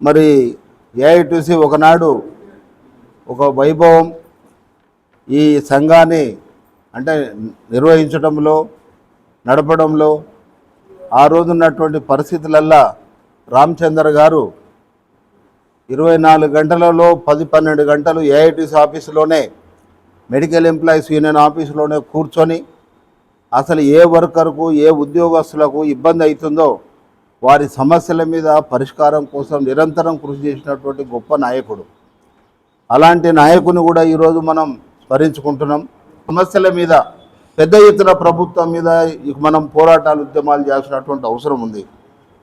మరి ఏఐటీసీ ఒకనాడు ఒక వైభవం ఈ సంఘాన్ని అంటే నిర్వహించడంలో నడపడంలో ఆ రోజున్నటువంటి పరిస్థితులల్లా రామచంద్ర గారు ఇరవై నాలుగు గంటలలో పది పన్నెండు గంటలు ఏఐటీసీ ఆఫీసులోనే మెడికల్ ఎంప్లాయీస్ యూనియన్ ఆఫీసులోనే కూర్చొని అసలు ఏ వర్కర్కు ఏ ఉద్యోగస్తులకు ఇబ్బంది అవుతుందో వారి సమస్యల మీద పరిష్కారం కోసం నిరంతరం కృషి చేసినటువంటి గొప్ప నాయకుడు. అలాంటి నాయకుని కూడా ఈరోజు మనం స్మరించుకుంటున్నాం. సమస్యల మీద పెద్ద ఎత్తున ప్రభుత్వం మీద ఇక మనం పోరాటాలు ఉద్యమాలు చేయాల్సినటువంటి అవసరం ఉంది.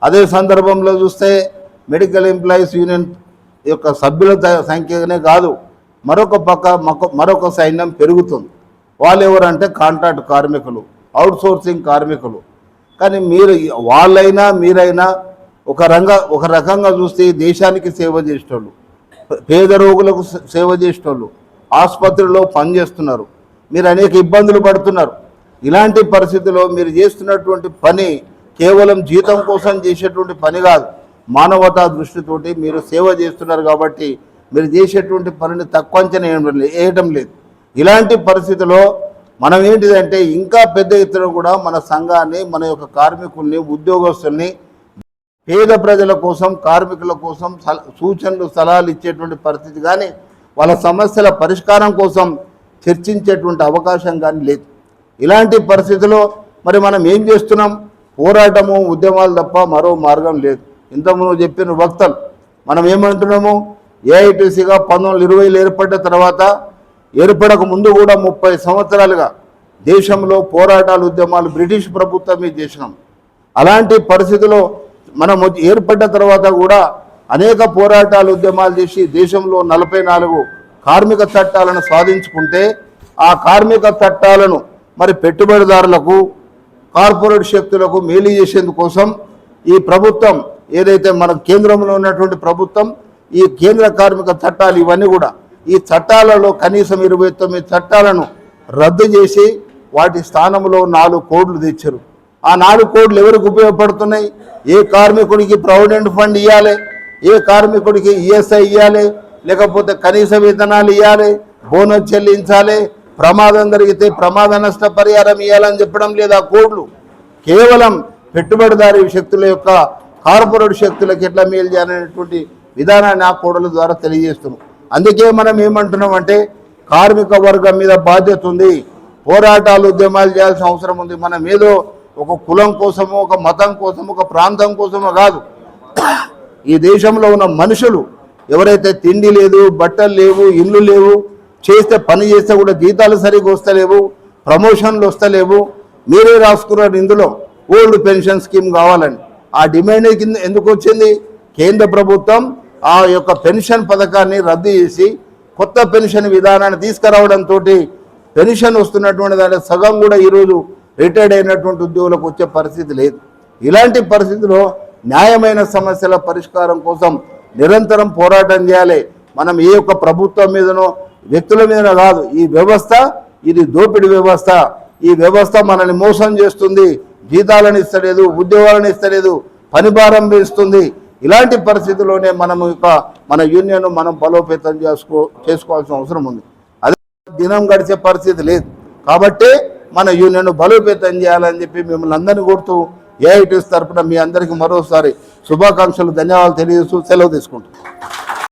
అదే సందర్భంలో చూస్తే మెడికల్ ఎంప్లాయీస్ యూనియన్ యొక్క సభ్యుల సంఖ్యనే కాదు మరొక పక్క మరొక- మరొక సైన్యం పెరుగుతుంది. వాళ్ళు ఎవరంటే కాంట్రాక్ట్ కార్మికులు అవుట్సోర్సింగ్ కార్మికులు. కానీ మీరు వాళ్ళైనా మీరైనా ఒక రంగ ఒక రకంగా చూస్తే దేశానికి సేవ చేసేటోళ్ళు పేద రోగులకు సేవ చేసేటోళ్ళు ఆసుపత్రిలో పనిచేస్తున్నారు మీరు అనేక ఇబ్బందులు పడుతున్నారు. ఇలాంటి పరిస్థితుల్లో మీరు చేస్తున్నటువంటి పని కేవలం జీతం కోసం చేసేటువంటి పని కాదు. మానవతా దృష్టితోటి మీరు సేవ చేస్తున్నారు కాబట్టి మీరు చేసేటువంటి పనిని తక్కువ అంచనా వేయడం లేదు. ఇలాంటి పరిస్థితిలో మనం ఏంటిదంటే ఇంకా పెద్ద ఎత్తున కూడా మన సంఘాన్ని మన యొక్క కార్మికుల్ని ఉద్యోగస్తుల్ని పేద ప్రజల కోసం కార్మికుల కోసం సల- సూచనలు సలహాలు ఇచ్చేటువంటి పరిస్థితి కానీ వాళ్ళ సమస్యల పరిష్కారం కోసం చర్చించేటువంటి అవకాశం కానీ లేదు. ఇలాంటి పరిస్థితిలో మరి మనం ఏం చేస్తున్నాం? పోరాటము ఉద్యమాలు తప్ప మరో మార్గం లేదు. ఇంతకుముందు చెప్పిన వక్తలు మనం ఏమంటున్నాము? ఏఐటీసీగా పంతొమ్మిది వందల ఇరవైలో ఏర్పడ్డ తర్వాత ఏర్పడక ముందు కూడా ముప్పై సంవత్సరాలుగా దేశంలో పోరాటాలు ఉద్యమాలు బ్రిటిష్ ప్రభుత్వమే చేసినాం. అలాంటి పరిస్థితిలో మనం ఏర్పడ్డ తర్వాత కూడా అనేక పోరాటాలు ఉద్యమాలు చేసి దేశంలో నలభై నాలుగు కార్మిక చట్టాలను సాధించుకుంటే ఆ కార్మిక చట్టాలను మరి పెట్టుబడిదారులకు కార్పొరేట్ శక్తులకు మేలు చేసేందుకోసం ఈ ప్రభుత్వం ఏదైతే మన కేంద్రంలో ఉన్నటువంటి ప్రభుత్వం ఈ కేంద్ర కార్మిక చట్టాలు ఇవన్నీ కూడా ఈ చట్టాలలో కనీసం ఇరవై తొమ్మిది చట్టాలను రద్దు చేసి వాటి స్థానంలో నాలుగు కోడ్లు తెచ్చారు. ఆ నాలుగు కోడ్లు ఎవరికి ఉపయోగపడుతున్నాయి? ఏ కార్మికుడికి ప్రావిడెంట్ ఫండ్ ఇవ్వాలి ఏ కార్మికుడికి ఈఎస్ఐ ఇవ్వాలి లేకపోతే కనీస వేతనాలు ఇవ్వాలి బోనస్ చెల్లించాలి? ప్రమాదం జరిగితే ప్రమాద నష్ట పరిహారం ఇవ్వాలని చెప్పడం లేదు ఆ కోడ్లు? కేవలం పెట్టుబడిదారీ శక్తుల యొక్క కార్పొరేట్ శక్తులకు ఎట్లా మేలు చేయాలనేటువంటి విధానాన్ని ఆ కోడల ద్వారా తెలియజేస్తున్నాం. అందుకే మనం ఏమంటున్నాం అంటే కార్మిక వర్గం మీద బాధ్యత ఉంది. పోరాటాలు ఉద్యమాలు చేయాల్సిన అవసరం ఉంది. మనం ఏదో ఒక కులం కోసమో ఒక మతం కోసమో ఒక ప్రాంతం కోసమో కాదు. ఈ దేశంలో ఉన్న మనుషులు ఎవరైతే తిండి లేదు బట్టలు లేవు ఇల్లు లేవు చేస్తే పని చేస్తే కూడా జీతాలు సరిగ్గా వస్తలేవు ప్రమోషన్లు వస్తలేవు మీరే రాసుకున్నారు ఇందులో. ఓల్డ్ పెన్షన్ స్కీమ్ కావాలని. ఆ డిమాండ్ కింద ఎందుకు వచ్చింది? కేంద్ర ప్రభుత్వం ఆ యొక్క పెన్షన్ పథకాన్ని రద్దు చేసి కొత్త పెన్షన్ విధానాన్ని తీసుకురావడంతో పెన్షన్ వస్తున్నటువంటి దాని సగం కూడా ఈరోజు రిటైర్డ్ అయినటువంటి ఉద్యోగులకు వచ్చే పరిస్థితి లేదు. ఇలాంటి పరిస్థితిలో న్యాయమైన సమస్యల పరిష్కారం కోసం నిరంతరం పోరాటం చేయాలి. మనం ఏ యొక్క ప్రభుత్వం మీదనో వ్యక్తుల మీద కాదు ఈ వ్యవస్థ ఇది దోపిడీ వ్యవస్థ. ఈ వ్యవస్థ మనల్ని మోసం చేస్తుంది. జీతాలను ఇస్తలేదు ఉద్యోగాలను ఇస్తలేదు పని భారం వేస్తుంది ఇలాంటి పరిస్థితుల్లోనే మనం యొక్క మన యూనియన్ మనం బలోపేతం చేసుకో చేసుకోవాల్సిన అవసరం ఉంది. అదే దినం గడిచే పరిస్థితి లేదు. కాబట్టి మన యూనియన్ బలోపేతం చేయాలని చెప్పి మిమ్మల్ని అందరినీ కోరుతూ ఏఐటీస్ తరపున మీ అందరికీ మరోసారి శుభాకాంక్షలు ధన్యవాదాలు తెలియజేస్తూ సెలవు తీసుకుంటాం